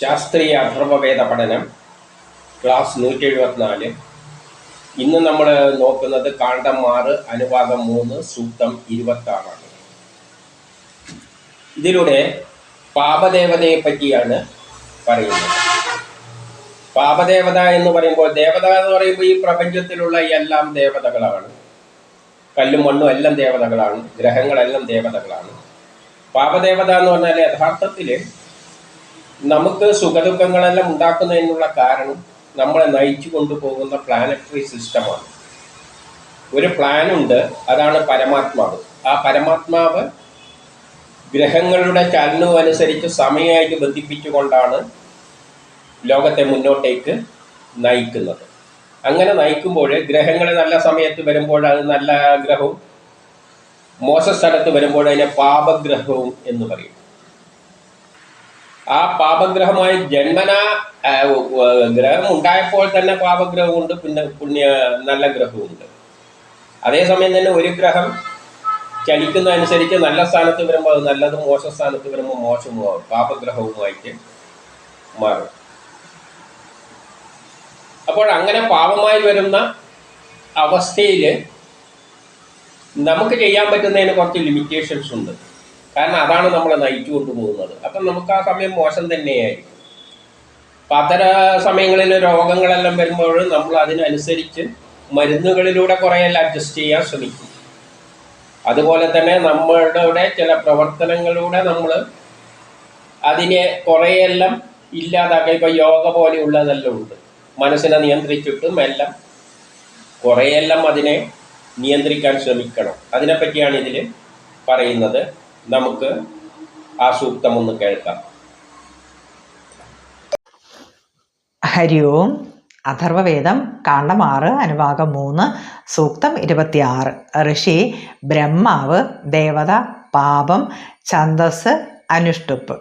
ശാസ്ത്രീയ അഥർവവേദ പഠനം ക്ലാസ് നൂറ്റി എഴുപത്തിനാല് ഇന്ന് നമ്മൾ നോക്കുന്നത് കാണ്ഡം ആറ് അനുപാതം മൂന്ന് സൂക്തം ഇരുപത്തി ആറാണ് ഇതിലൂടെ പാപദേവതയെ പറ്റിയാണ് പറയുന്നത്. പാപദേവത എന്ന് പറയുമ്പോൾ ദേവത എന്ന് പറയുമ്പോൾ ഈ പ്രപഞ്ചത്തിലുള്ള എല്ലാം ദേവതകളാണ്. കല്ലും മണ്ണും എല്ലാം ദേവതകളാണ്. ഗ്രഹങ്ങളെല്ലാം ദേവതകളാണ്. പാപദേവത എന്ന് പറഞ്ഞാൽ യഥാർത്ഥത്തിൽ നമുക്ക് സുഖദുഃഖങ്ങളെല്ലാം ഉണ്ടാക്കുന്നതിനുള്ള കാരണം നമ്മളെ നയിച്ചു കൊണ്ടുപോകുന്ന പ്ലാനറ്ററി സിസ്റ്റമാണ് ഒരു പ്ലാനുണ്ട് അതാണ് പരമാത്മാവ്. ആ പരമാത്മാവ് ഗ്രഹങ്ങളുടെ ചലനവും അനുസരിച്ച് സമയമായിട്ട് ബന്ധിപ്പിച്ചുകൊണ്ടാണ് ലോകത്തെ മുന്നോട്ടേക്ക് നയിക്കുന്നത്. അങ്ങനെ നയിക്കുമ്പോൾ ഗ്രഹങ്ങൾ നല്ല സമയത്ത് വരുമ്പോൾ അത് നല്ല ഗ്രഹവും മോശ സ്ഥലത്ത് വരുമ്പോൾ അതിനെ പാപഗ്രഹവും എന്ന് പറയും. ആ പാപഗ്രഹമായി ജന്മന ഗ്രഹം ഉണ്ടായപ്പോൾ തന്നെ പാപഗ്രഹമുണ്ട് പിന്നെ പുണ്യ നല്ല ഗ്രഹവും ഉണ്ട് അതേസമയം തന്നെ ഒരു ഗ്രഹം ചലിക്കുന്ന അനുസരിച്ച് നല്ല സ്ഥാനത്ത് വരുമ്പോൾ അത് നല്ലതും മോശ സ്ഥാനത്ത് വരുമ്പോൾ മോശവും പാപഗ്രഹവുമായിട്ട് മാറും. അപ്പോൾ അങ്ങനെ പാപമായി വരുന്ന അവസ്ഥയിൽ നമുക്ക് ചെയ്യാൻ പറ്റുന്നതിന് കുറച്ച് ലിമിറ്റേഷൻസ് ഉണ്ട്. കാരണം അതാണ് നമ്മളെ നയിച്ചു കൊണ്ടുപോകുന്നത് അപ്പം നമുക്ക് ആ സമയം മോശം തന്നെയായിരിക്കും. അപ്പം അത്തര സമയങ്ങളിൽ രോഗങ്ങളെല്ലാം വരുമ്പോൾ നമ്മൾ അതിനനുസരിച്ച് മരുന്നുകളിലൂടെ കുറേയെല്ലാം അഡ്ജസ്റ്റ് ചെയ്യാൻ ശ്രമിക്കും. അതുപോലെ തന്നെ നമ്മളുടെ ചില പ്രവർത്തനങ്ങളിലൂടെ നമ്മൾ അതിനെ കുറേയെല്ലാം ഇല്ലാതാക്കുക. ഇപ്പോൾ യോഗ പോലെയുള്ളതെല്ലാം ഉണ്ട്. മനസ്സിനെ നിയന്ത്രിച്ചിട്ടും എല്ലാം കുറേയെല്ലാം അതിനെ നിയന്ത്രിക്കാൻ ശ്രമിക്കണം. അതിനെപ്പറ്റിയാണ് ഇതിൽ പറയുന്നത്. നമുക്ക് ആ സൂക്തം ഒന്ന് കേൾക്കാം. ഹരി ഓം. അഥർവവേദം കാണ്ഡം ആറ് അനുഭാഗം മൂന്ന് സൂക്തം ഇരുപത്തിയാറ്. ഋഷി ബ്രഹ്മാവ് ദേവത പാപം ഛന്ദസ് അനുഷ്ടുപ്പ്.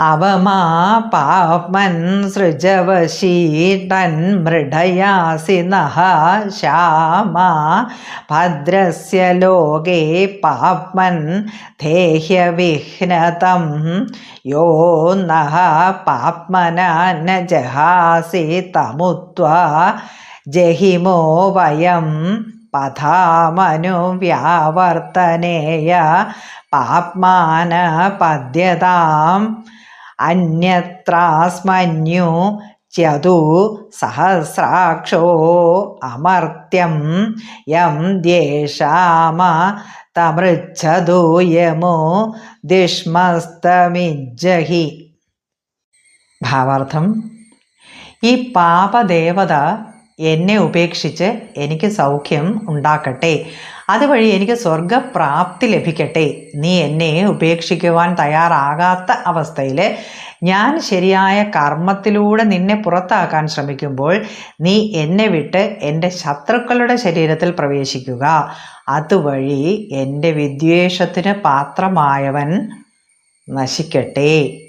അവമാ പാപ്മൻ സൃജവശീടൻ മൃഡയാസി നഹ ശ്യാമ. ഭദ്രസ്യ ലോകേ പാപ്മൻ ദേഹ്യവിഘ്നതം. യോ നഹ പാപ്മന ജഹാസി തമുത്വ. ജഹിമോ വയം പഥാമനുവ്യാവർത്തനേയ പാപ്മാന പദ്യതാം അന്യത്രാസ്മന്യു ച്യതു സഹസ്രാക്ഷോ അമർത്യം യം ദ്യേഷാമ തമൃച്ഛതു യമോ ദിഷ്മസ്തമിജ്ജഹി. ഭാവാർത്ഥം ഈ പാപദേവത എന്നെ ഉപേക്ഷിച്ച് എനിക്ക് സൗഖ്യം ഉണ്ടാക്കട്ടെ. അതുവഴി എനിക്ക് സ്വർഗപ്രാപ്തി ലഭിക്കട്ടെ. നീ എന്നെ ഉപേക്ഷിക്കുവാൻ തയ്യാറാകാത്ത അവസ്ഥയിൽ ഞാൻ ശരിയായ കർമ്മത്തിലൂടെ നിന്നെ പുറത്താക്കാൻ ശ്രമിക്കുമ്പോൾ നീ എന്നെ വിട്ട് എന്റെ ശത്രുക്കളുടെ ശരീരത്തിൽ പ്രവേശിക്കുക. അതുവഴി എന്റെ വിദ്വേഷത്തിന് പാത്രമായവൻ നശിക്കട്ടെ.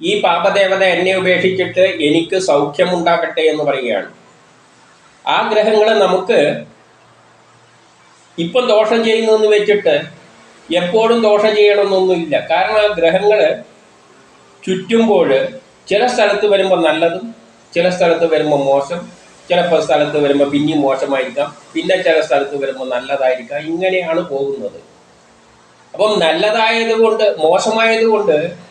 ഈ പാപദേവത എന്നെ ഉപേക്ഷിച്ചിട്ട് എനിക്ക് സൗഖ്യമുണ്ടാകട്ടെ എന്ന് പറയുകയാണ്. ആ ഗ്രഹങ്ങൾ നമുക്ക് ഇപ്പം ദോഷം ചെയ്യുന്നെന്ന് വെച്ചിട്ട് എപ്പോഴും ദോഷം ചെയ്യണമെന്നൊന്നുമില്ല. കാരണം ആ ഗ്രഹങ്ങൾ ചുറ്റുമ്പോൾ ചില സ്ഥലത്ത് വരുമ്പോൾ നല്ലതും ചില സ്ഥലത്ത് വരുമ്പോൾ മോശം ചിലപ്പോൾ സ്ഥലത്ത് വരുമ്പോൾ പിന്നെയും മോശമായിരിക്കാം പിന്നെ ചില സ്ഥലത്ത് വരുമ്പോൾ നല്ലതായിരിക്കാം. ഇങ്ങനെയാണ് പോകുന്നത്. അപ്പം നല്ലതായത് മോശമായതുകൊണ്ട് മോശമായത് കൊണ്ട്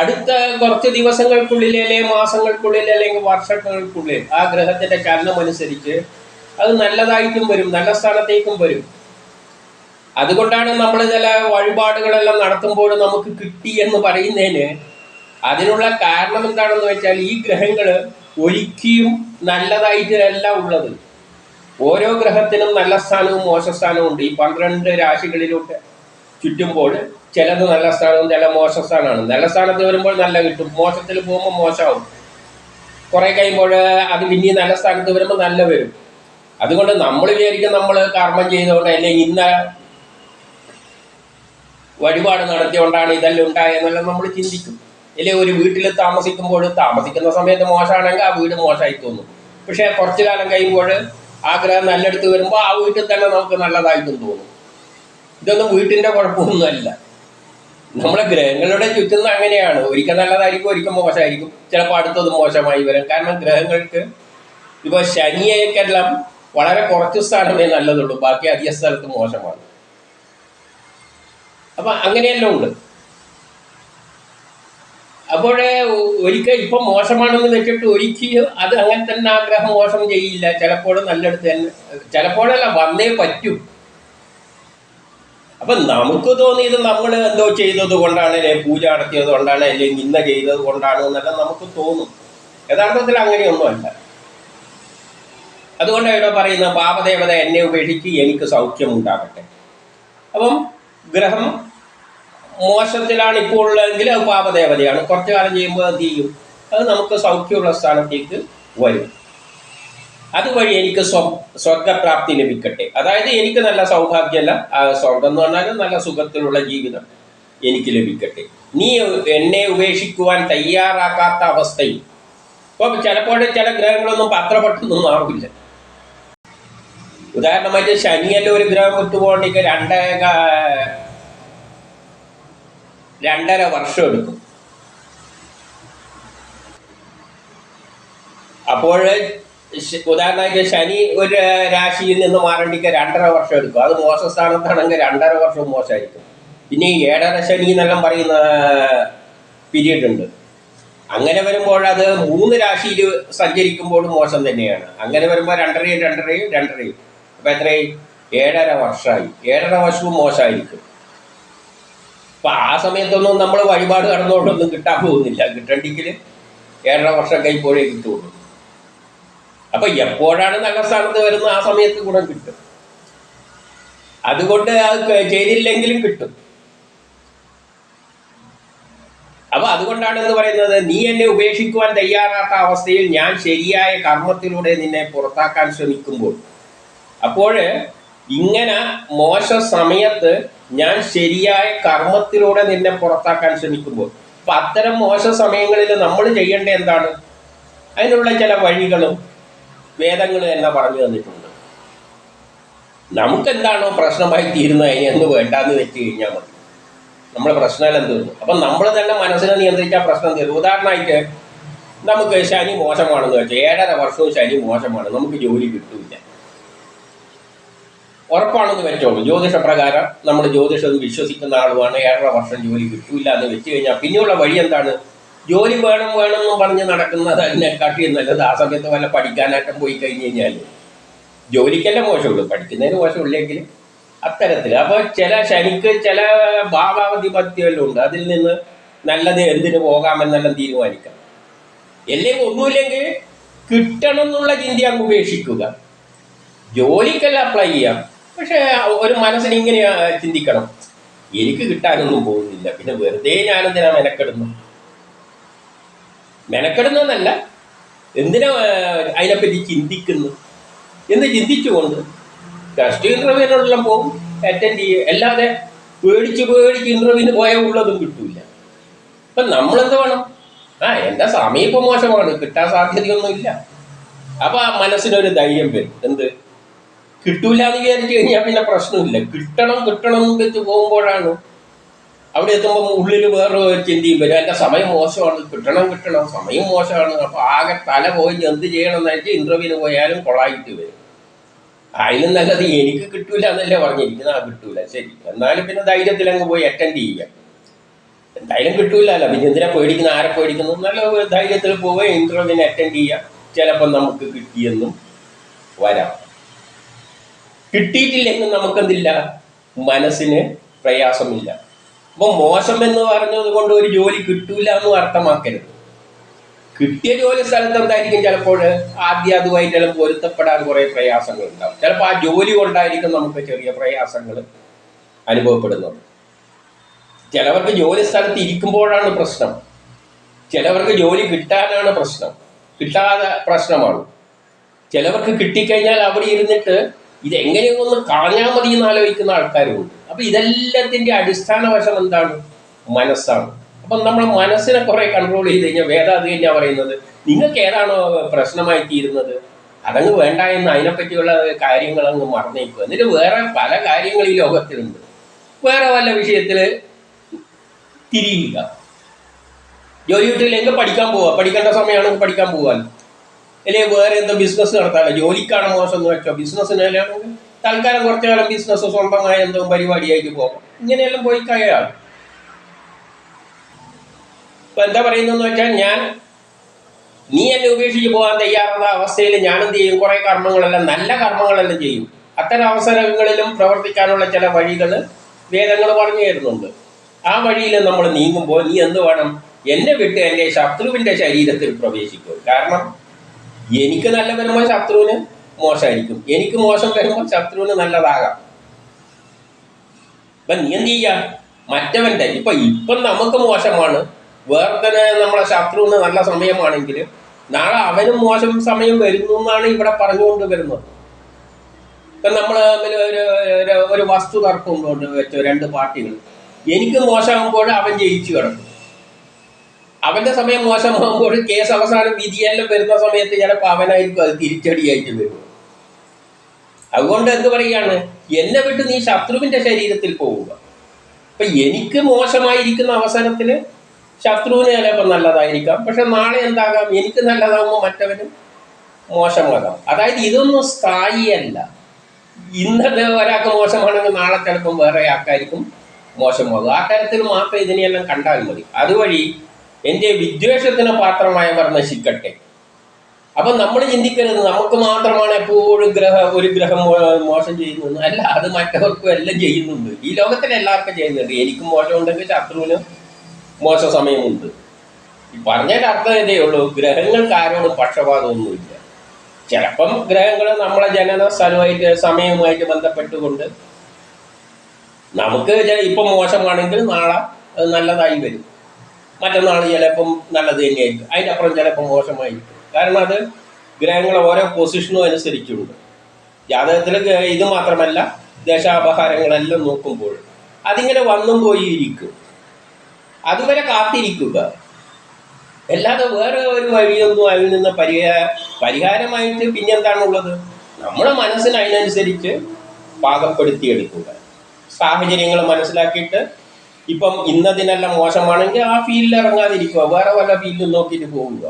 അടുത്ത കുറച്ച് ദിവസങ്ങൾക്കുള്ളിൽ അല്ലെങ്കിൽ മാസങ്ങൾക്കുള്ളിൽ അല്ലെങ്കിൽ വർഷങ്ങൾക്കുള്ളിൽ ആ ഗ്രഹത്തിന്റെ ചലനം അനുസരിച്ച് അത് നല്ലതായിട്ടും വരും നല്ല സ്ഥാനത്തേക്കും വരും. അതുകൊണ്ടാണ് നമ്മൾ ചില വഴിപാടുകളെല്ലാം നടത്തുമ്പോൾ നമുക്ക് കിട്ടി എന്ന് പറയുന്നതിന് അതിനുള്ള കാരണം എന്താണെന്ന് വെച്ചാൽ ഈ ഗ്രഹങ്ങൾ ഒരിക്കലും നല്ലതായിട്ടല്ല ഉള്ളത്. ഓരോ ഗ്രഹത്തിനും നല്ല സ്ഥാനവും മോശ സ്ഥാനവും ഉണ്ട്. ഈ പന്ത്രണ്ട് രാശികളിലോട്ട് ചുറ്റുമ്പോൾ ചിലത് നല്ല സ്ഥാനവും ചില മോശ സ്ഥാനമാണ്. നല്ല സ്ഥാനത്ത് വരുമ്പോൾ നല്ല കിട്ടും. മോശത്തിൽ പോകുമ്പോൾ മോശമാവും. കുറേ കഴിയുമ്പോൾ അത് പിന്നെയും നല്ല സ്ഥാനത്ത് വരുമ്പോൾ നല്ല വരും. അതുകൊണ്ട് നമ്മൾ വിചാരിക്കും നമ്മൾ കർമ്മം ചെയ്തുകൊണ്ട് അല്ലെങ്കിൽ ഇന്ന വഴിപാട് നടത്തിയോണ്ടാണ് ഇതെല്ലാം ഉണ്ടായെന്നെല്ലാം നമ്മൾ ചിന്തിക്കും. അല്ലെങ്കിൽ ഒരു വീട്ടിൽ താമസിക്കുമ്പോൾ താമസിക്കുന്ന സമയത്ത് മോശമാണെങ്കിൽ ആ വീട് മോശമായി തോന്നും. പക്ഷേ കുറച്ചു കാലം കഴിയുമ്പോൾ ആഗ്രഹം നല്ലെടുത്ത് വരുമ്പോൾ ആ വീട്ടിൽ തന്നെ നമുക്ക് നല്ലതായിട്ടും തോന്നും. ഇതൊന്നും വീട്ടിന്റെ കുഴപ്പമൊന്നുമല്ല. നമ്മളെ ഗ്രഹങ്ങളുടെ ചുറ്റുന്നത് അങ്ങനെയാണ്. ഒരിക്കൽ നല്ലതായിരിക്കും ഒരിക്കൽ മോശമായിരിക്കും. ചിലപ്പോൾ അടുത്തത് മോശമായി വരും. കാരണം ഗ്രഹങ്ങൾക്ക് ഇപ്പോൾ ശനിയേക്കെല്ലാം വളരെ കുറച്ച് സ്ഥലമേ നല്ലതുള്ളൂ. ബാക്കി അധിക സ്ഥലത്ത് മോശമാണ്. അപ്പം അങ്ങനെയെല്ലാം ഉണ്ട്. അപ്പോഴേ ഒരിക്കൽ ഇപ്പം മോശമാണെന്ന് വെച്ചിട്ട് ഒരിക്കലും അത് അങ്ങനെ തന്നെ ആഗ്രഹം ഗ്രഹം മോശം ചെയ്യില്ല. ചിലപ്പോൾ നല്ലടുത്ത് തന്നെ ചിലപ്പോഴല്ല വന്നേ പറ്റൂ. അപ്പൊ നമുക്ക് തോന്നിയത് നമ്മൾ എന്തോ ചെയ്തത് കൊണ്ടാണ് അല്ലെങ്കിൽ പൂജ നടത്തിയത് കൊണ്ടാണ് അല്ലെങ്കിൽ ഇന്ന ചെയ്തത് കൊണ്ടാണ് എന്നെല്ലാം നമുക്ക് തോന്നും. യഥാർത്ഥത്തിൽ അങ്ങനെയൊന്നുമല്ല. അതുകൊണ്ട് ഇവിടെ പറയുന്ന പാപദേവത എന്നെ ഉപേക്ഷിച്ച് എനിക്ക് സൗഖ്യം ഉണ്ടാകട്ടെ. അപ്പം ഗ്രഹം മോശത്തിലാണ് ഇപ്പോൾ ഉള്ളതെങ്കിൽ അത് പാപദേവതയാണ്. കുറച്ചു കാലം ചെയ്യുമ്പോൾ എന്ത് ചെയ്യും? അത് നമുക്ക് സൗഖ്യമുള്ള സ്ഥാനത്തേക്ക് വരും. അതുവഴി എനിക്ക് സ്വ സ്വർഗപ്രാപ്തി ലഭിക്കട്ടെ. അതായത് എനിക്ക് നല്ല സൗഭാഗ്യമല്ല സ്വർഗം എന്ന് പറഞ്ഞാൽ നല്ല സുഖത്തിലുള്ള ജീവിതം എനിക്ക് ലഭിക്കട്ടെ. നീ എന്നെ ഉപേക്ഷിക്കുവാൻ തയ്യാറാക്കാത്ത അവസ്ഥയിൽ. ഇപ്പം ചിലപ്പോൾ ചില ഗ്രഹങ്ങളൊന്നും പത്രപ്പെട്ടൊന്നും മാറില്ല. ഉദാഹരണമായിട്ട് ശനിയല്ല ഒരു ഗ്രഹം വിട്ടുപോകണമെങ്കിൽ രണ്ടേ രണ്ടര വർഷം എടുക്കും. അപ്പോൾ ഉദാഹരണമായിട്ട് ശനി ഒരു രാശിയിൽ നിന്ന് മാറേണ്ടിക്ക് രണ്ടര വർഷം എടുക്കും. അത് മോശ സ്ഥാനത്താണെങ്കിൽ രണ്ടര വർഷം മോശമായിരിക്കും. പിന്നെ ഈ ഏഴര ശനി എന്നെല്ലാം പറയുന്ന പീരീഡ് ഉണ്ട്. അങ്ങനെ വരുമ്പോൾ അത് മൂന്ന് രാശിയിൽ സഞ്ചരിക്കുമ്പോൾ മോശം തന്നെയാണ്. അങ്ങനെ വരുമ്പോൾ രണ്ടരയും രണ്ടരയും രണ്ടരയും. അപ്പം എത്രയും ഏഴര വർഷമായി. ഏഴര വർഷവും മോശമായിരിക്കും. അപ്പം ആ സമയത്തൊന്നും നമ്മൾ വഴിപാട് കടന്നുകൊണ്ടൊന്നും കിട്ടാൻ പോകുന്നില്ല. കിട്ടണ്ടെങ്കിൽ ഏഴര വർഷം കഴിയുമ്പോഴേ കിട്ടുള്ളൂ അപ്പൊ എപ്പോഴാണ് നല്ല സ്ഥാനത്ത് വരുന്നത്? ആ സമയത്ത് ഗുണം കിട്ടും. അതുകൊണ്ട് അത് ചെയ്തില്ലെങ്കിലും കിട്ടും. അപ്പൊ അതുകൊണ്ടാണ് എന്ന് പറയുന്നത്? നീ എന്നെ ഉപേക്ഷിക്കുവാൻ തയ്യാറാത്ത അവസ്ഥയിൽ ഞാൻ ശരിയായ കർമ്മത്തിലൂടെ നിന്നെ പുറത്താക്കാൻ ശ്രമിക്കുമ്പോൾ അപ്പോൾ ഇങ്ങനെ മോശ സമയത്ത് ഞാൻ ശരിയായ കർമ്മത്തിലൂടെ നിന്നെ പുറത്താക്കാൻ ശ്രമിക്കുമ്പോൾ അപ്പൊ അത്തരം മോശ സമയങ്ങളിൽ നമ്മൾ ചെയ്യേണ്ട എന്താണ്? അതിനുള്ള ചില വഴികളും വേദങ്ങൾ തന്നെ പറഞ്ഞു തന്നിട്ടുണ്ട്. നമുക്കെന്താണോ പ്രശ്നമായി തീരുന്നത് അതിനെ എന്ത് വേണ്ടാന്ന് വെച്ച് കഴിഞ്ഞാൽ മതി. നമ്മളെ പ്രശ്നമെല്ലാം തീർന്നു. അപ്പം നമ്മൾ തന്നെ മനസ്സിനെ നിയന്ത്രിച്ചാൽ പ്രശ്നം തീർന്നു. ഉദാഹരണമായിട്ട് നമുക്ക് ശനി മോശമാണെന്ന് വെച്ചാൽ ഏഴര വർഷവും ശനി മോശമാണ്. നമുക്ക് ജോലി കിട്ടൂല. ഉറപ്പാണെന്ന് വെച്ചോളൂ. ജ്യോതിഷപ്രകാരം നമ്മൾ ജ്യോതിഷം വിശ്വസിക്കുന്ന ആളുമാണ് ഏഴര വർഷം ജോലി കിട്ടൂല എന്ന് വെച്ച് കഴിഞ്ഞാൽ പിന്നെയുള്ള വഴി എന്താണ്? ജോലി വേണം വേണം എന്ന് പറഞ്ഞ് നടക്കുന്നത് അതിനെക്കാട്ടി നല്ലത് ആ സമയത്ത് വല്ല പഠിക്കാനായിട്ടും പോയി കഴിഞ്ഞ് കഴിഞ്ഞാൽ ജോലിക്കല്ല മോശമുള്ളൂ പഠിക്കുന്നതിന് മോശമില്ലെങ്കിൽ അത്തരത്തിൽ. അപ്പോൾ ചില ശനിക്ക് ചില ഭാവാധിപത്യമെല്ലാം ഉണ്ട്. അതിൽ നിന്ന് നല്ലത് എന്തിനു പോകാമെന്നെല്ലാം തീരുമാനിക്കാം അല്ലെങ്കിൽ ഒന്നുമില്ലെങ്കിൽ കിട്ടണം എന്നുള്ള ചിന്ത അങ്ങ് ഉപേക്ഷിക്കുക. ജോലിക്കല്ല അപ്ലൈ ചെയ്യാം. പക്ഷേ ഒരു മനസ്സിന് ഇങ്ങനെ ചിന്തിക്കണം. എനിക്ക് കിട്ടാനൊന്നും പോകുന്നില്ല. പിന്നെ വെറുതെ ഞാനെന്തിനാ മെനക്കെടുന്നു മെനക്കെടുന്നതല്ല എന്തിനാ അതിനെപ്പറ്റി ചിന്തിക്കുന്നു? എന്ന് ചിന്തിച്ചുകൊണ്ട് ടെസ്റ്റ് ഇന്റർവ്യൂവിനെല്ലാം പോകും അറ്റൻഡ് ചെയ്യും. അല്ലാതെ പേടിച്ച് പേടിച്ച് ഇന്റർവ്യൂവിന് പോയാൽ ഉള്ളതും കിട്ടൂല. അപ്പം നമ്മളെന്ത് വേണം? ആ എന്റെ സമയം ഇപ്പം മോശമാണ് കിട്ടാൻ സാധ്യതയൊന്നുമില്ല. അപ്പം ആ മനസ്സിനൊരു ധൈര്യം വരും. എന്ത്? കിട്ടൂല എന്ന് വിചാരിച്ചു കഴിഞ്ഞാൽ പിന്നെ പ്രശ്നമില്ല. കിട്ടണം കിട്ടണം എന്ന് വെച്ച് പോകുമ്പോഴാണ് അവിടെ എത്തുമ്പോൾ ഉള്ളിൽ വേറെ ചിന്തയും വരും. എന്റെ സമയം മോശമാണ്. കിട്ടണം കിട്ടണം. സമയം മോശമാണ്. അപ്പോൾ ആകെ തല പോയി എന്ത് ചെയ്യണം എന്ന് വെച്ചാൽ ഇന്റർവ്യൂവിന് പോയാലും കൊളായിട്ട് വരും. അതിലും നല്ലത് എനിക്ക് കിട്ടൂല എന്നല്ലേ പറഞ്ഞിരിക്കുന്നത് ആ കിട്ടൂല. ശരി. എന്നാലും പിന്നെ ധൈര്യത്തിൽ അങ്ങ് പോയി അറ്റൻഡ് ചെയ്യുക. എന്തായാലും കിട്ടൂലല്ലോ. പിന്നെ എന്തിനാ പേടിക്കുന്ന? ആരെ പേടിക്കുന്നു? നല്ല ധൈര്യത്തിൽ പോവുക ഇന്റർവ്യൂവിന് അറ്റൻഡ് ചെയ്യാം ചിലപ്പോൾ നമുക്ക് കിട്ടിയെന്നും വരാം. കിട്ടിയിട്ടില്ലെങ്കിൽ നമുക്കെന്തില്ല? മനസ്സിന് പ്രയാസമില്ല. അപ്പം മോശം എന്ന് പറഞ്ഞത് കൊണ്ട് ഒരു ജോലി കിട്ടൂല എന്ന് അർത്ഥമാക്കരുത്. കിട്ടിയ ജോലി സ്ഥലത്ത് എന്തായിരിക്കും ചിലപ്പോൾ? ആദ്യം അതുമായിട്ടെല്ലാം പൊരുത്തപ്പെടാൻ കുറെ പ്രയാസങ്ങൾ ഉണ്ടാവും. ചിലപ്പോൾ ആ ജോലി കൊണ്ടായിരിക്കും നമുക്ക് ചെറിയ പ്രയാസങ്ങൾ അനുഭവപ്പെടുന്നത്. ചിലവർക്ക് ജോലി സ്ഥലത്ത് ഇരിക്കുമ്പോഴാണ് പ്രശ്നം. ചിലവർക്ക് ജോലി കിട്ടാനാണ് പ്രശ്നം. കിട്ടാതെ പ്രശ്നമാണ്. ചിലവർക്ക് കിട്ടിക്കഴിഞ്ഞാൽ അവിടെ ഇരുന്നിട്ട് ഇതെങ്ങനെയൊന്ന് കളഞ്ഞാൽ മതി എന്ന് ആലോചിക്കുന്ന ആൾക്കാരുമുണ്ട്. അപ്പൊ ഇതെല്ലാത്തിന്റെ അടിസ്ഥാന വശം എന്താണ്? മനസ്സാണ്. അപ്പം നമ്മൾ മനസ്സിനെ കുറെ കൺട്രോൾ ചെയ്ത് കഴിഞ്ഞാൽ വേദ അത് കഴിഞ്ഞാൽ പറയുന്നത്. നിങ്ങൾക്ക് ഏതാണോ പ്രശ്നമായി തീരുന്നത്? അതങ്ങ് വേണ്ട എന്ന് അതിനെപ്പറ്റിയുള്ള കാര്യങ്ങൾ അങ്ങ് മറന്നേക്കുക. എന്നിട്ട് വേറെ പല കാര്യങ്ങൾ ഈ ലോകത്തിലുണ്ട്. വേറെ വല്ല വിഷയത്തിൽ തിരിയുക. ജോലി കിട്ടിയില്ലെങ്കിൽ പഠിക്കാൻ പോവുക. പഠിക്കേണ്ട സമയമാണെങ്കിൽ പഠിക്കാൻ പോകാൻ അല്ലെങ്കിൽ വേറെ എന്തോ ബിസിനസ് നടത്താമല്ലോ ജോലിക്കാണ് മോശം എന്ന് വെച്ചോ ബിസിനസ്സിനാണെങ്കിൽ തൽക്കാലം കുറച്ചു കാലം ബിസിനസ് സ്വന്തമായ എന്തോ പരിപാടിയായിട്ട് പോകാം. ഇങ്ങനെയെല്ലാം പോയി കഴിയാം ഇപ്പൊ എന്താ പറയുന്നതെന്ന് വെച്ചാൽ ഞാൻ നീ എന്നെ ഉപേക്ഷിച്ച് പോകാൻ തയ്യാറുള്ള അവസ്ഥയിൽ ഞാൻ എന്ത് ചെയ്യും? കുറെ കർമ്മങ്ങളെല്ലാം നല്ല കർമ്മങ്ങളെല്ലാം ചെയ്യും. അത്തരം അവസരങ്ങളിലും പ്രവർത്തിക്കാനുള്ള ചില വഴികൾ വേദങ്ങൾ പറഞ്ഞു തരുന്നുണ്ട്. ആ വഴിയിൽ നമ്മൾ നീങ്ങുമ്പോൾ നീ എന്ത് വേണം? എന്നെ വിട്ട് എന്റെ ശത്രുവിന്റെ ശരീരത്തിൽ പ്രവേശിക്കും. കാരണം എനിക്ക് നല്ല വരുമ്പോൾ ശത്രുവിന് മോശമായിരിക്കും. എനിക്ക് മോശം വരുമ്പോൾ ശത്രുവിന് നല്ലതാകാം. ഇപ്പം നീ എന്ത് ചെയ്യാ? മറ്റവന്റെ ഇപ്പൊ ഇപ്പം നമുക്ക് മോശമാണ്. വേറെ നമ്മളെ ശത്രുവിന് നല്ല സമയമാണെങ്കിൽ നാളെ അവനും മോശം സമയം വരുന്നു എന്നാണ് ഇവിടെ പറഞ്ഞുകൊണ്ട് വരുന്നത്. ഇപ്പൊ നമ്മൾ ഒരു- ഒരു വസ്തു തർക്കം കൊണ്ട് വെച്ചോ രണ്ട് പാർട്ടികൾ. എനിക്ക് മോശമാകുമ്പോൾ അവൻ ജയിച്ചു കിടക്കും. അവന്റെ സമയം മോശമാകുമ്പോൾ കേസ് അവസാനം വിധിയെല്ലാം വരുന്ന സമയത്ത് ചിലപ്പോൾ അവനായിരിക്കും അത് തിരിച്ചടിയായിട്ട് വരുന്നത് അതുകൊണ്ട് എന്ത് പറയാണ് എന്നെ വിട്ട് നീ ശത്രുവിന്റെ ശരീരത്തിൽ പോവുക. അപ്പൊ എനിക്ക് മോശമായിരിക്കുന്ന അവസരത്തിൽ ശത്രുവിന് ചിലപ്പോൾ നല്ലതായിരിക്കാം. പക്ഷെ നാളെ എന്താകാം? എനിക്ക് നല്ലതാകുമ്പോൾ മറ്റവനും മോശമാകാം അതായത് ഇതൊന്നും സ്ഥായിയല്ല. ഇന്നത്തെ ഒരാൾക്ക് മോശമാണെങ്കിൽ നാളെ ചിലപ്പം വേറെ ആൾക്കാർക്കും മോശമാകും. ആ തരത്തിൽ മാത്രം ഇതിനെയെല്ലാം കണ്ടാൽ മതി. അതുവഴി എന്റെ വിദ്വേഷത്തിന് പാത്രമായവർ നശിക്കട്ടെ. അപ്പം നമ്മൾ ചിന്തിക്കരുത്. നമുക്ക് മാത്രമാണ് എപ്പോഴും ഗ്രഹ ഒരു ഗ്രഹം മോശം ചെയ്യുന്നത്. അല്ല അത് മറ്റവർക്കും എല്ലാം ചെയ്യുന്നുണ്ട്. ഈ ലോകത്തിൽ എല്ലാവർക്കും ചെയ്യുന്നുണ്ട്. എനിക്കും മോശമുണ്ടെങ്കിൽ ശത്രുവിന് മോശ സമയമുണ്ട്. ഈ പറഞ്ഞതിന്റെ അർത്ഥം ഇതേ ഉള്ളൂ. ഗ്രഹങ്ങൾക്ക് ആരോടും പക്ഷപാതമൊന്നുമില്ല. ചിലപ്പം ഗ്രഹങ്ങൾ നമ്മളെ ജനന സ്ഥലമായിട്ട് സമയവുമായിട്ട് ബന്ധപ്പെട്ടുകൊണ്ട് നമുക്ക് ഇപ്പം മോശമാണെങ്കിൽ നാളെ നല്ലതായി വരും. മറ്റന്നാൾ ചിലപ്പം നല്ലത് തന്നെയായിരിക്കും. അതിനപ്പുറം ചിലപ്പം മോശമായിരിക്കും. കാരണം അത് ഗ്രഹങ്ങളെ ഓരോ പൊസിഷനും അനുസരിച്ചുണ്ട്. ജാതകത്തിൽ ഇത് മാത്രമല്ല ദേശാപഹാരങ്ങളെല്ലാം നോക്കുമ്പോൾ അതിങ്ങനെ വന്നും പോയി ഇരിക്കും അതുവരെ കാത്തിരിക്കുക. അല്ലാതെ വേറെ ഒരു വഴിയൊന്നും അതിൽ നിന്ന് പരിഹാര പരിഹാരമായിട്ട് പിന്നെന്താണുള്ളത്? നമ്മുടെ മനസ്സിന് അതിനനുസരിച്ച് പാകപ്പെടുത്തിയെടുക്കുക. സാഹചര്യങ്ങൾ മനസ്സിലാക്കിയിട്ട് ഇപ്പം ഇന്നതിനെല്ലാം മോശമാണെങ്കിൽ ആ ഫീൽഡിൽ ഇറങ്ങാതിരിക്കുക. വേറെ വല്ല ഫീൽഡിൽ നോക്കിയിട്ട് പോവുക.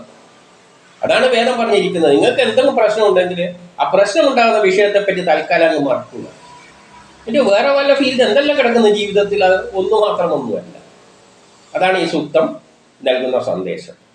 അതാണ് വേദം പറഞ്ഞിരിക്കുന്നത്. നിങ്ങൾക്ക് എന്തെങ്കിലും പ്രശ്നം ഉണ്ടെങ്കിൽ ആ പ്രശ്നം ഉണ്ടാകുന്ന വിഷയത്തെപ്പറ്റി തൽക്കാലം അങ്ങ് മറക്കുക. എന്നിട്ട് വേറെ വല്ല ഫീൽഡ് എന്തെല്ലാം കിടക്കുന്ന ജീവിതത്തിൽ അത് ഒന്നു മാത്രമൊന്നുമല്ല അതാണ് ഈ സൂക്തം നൽകുന്ന സന്ദേശം.